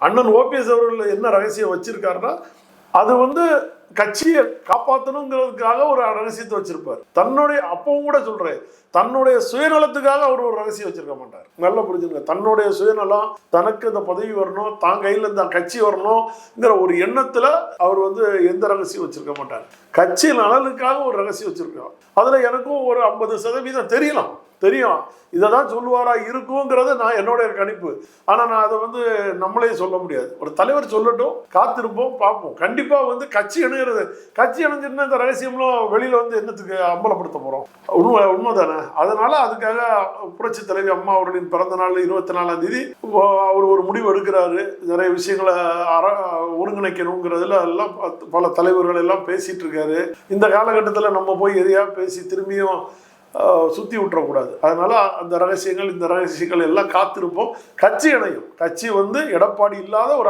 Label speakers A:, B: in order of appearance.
A: அண்ணன் ஓபிஎஸ் அவர்கள் என்ன ரகசியம் வச்சிருக்காருன்னா அது வந்து கட்சியை காப்பாற்றணுங்கிறதுக்காக ஒரு ரகசியத்தை வச்சிருப்பார். தன்னுடைய அப்பவும் கூட சொல்றேன் தன்னுடைய சுயநலத்துக்காக அவர் ஒரு ரகசியம் வச்சிருக்க மாட்டார். நல்லா புரிஞ்சுங்க தன்னுடைய சுயநலம் தனக்கு இந்த பதவி வரணும் தான் கையில் இந்த கட்சி வரணுங்கிற ஒரு எண்ணத்துல அவர் வந்து எந்த ரகசியம் வச்சிருக்க மாட்டார். கட்சி நலனுக்காக ஒரு ரகசியம் வச்சிருக்கோம் அதுல எனக்கும் ஒரு ஐம்பது சதவீதம் தெரியலாம் தெரியும். இதை தான் சொல்லுவாரா இருக்குங்கிறது நான் என்னுடைய கணிப்பு. ஆனால் நான் அதை வந்து நம்மளே சொல்ல முடியாது. ஒரு தலைவர் சொல்லட்டும் காத்திருப்போம் பார்ப்போம். கண்டிப்பாக வந்து கட்சி இணைகிறது கட்சி இணைஞ்சிருந்தா இந்த ரகசியம்லாம் வெளியில் வந்து என்னத்துக்கு அம்பலப்படுத்த போகிறோம் உண்மை உண்மை தானே அதனால் அதுக்காக புரட்சி தலைவி அம்மா அவர்களின் பிறந்த நாள் இருபத்தி நாலாம் தேதி அவர் ஒரு முடிவு எடுக்கிறாரு. நிறைய விஷயங்களை அற ஒருங்கிணைக்கணுங்கிறதுல எல்லாம் பல தலைவர்கள் எல்லாம் பேசிகிட்டு இருக்காரு. இந்த காலகட்டத்தில் நம்ம போய் எதையா பேசி திரும்பியும் சுற்றி விட்டுறக்கூடாது. அதனால அந்த ரகசியங்கள் இந்த ரகசியங்கள் எல்லாம் காத்திருப்போம். கட்சி இணையும். கட்சி வந்து எடப்பாடி இல்லாத ஒரு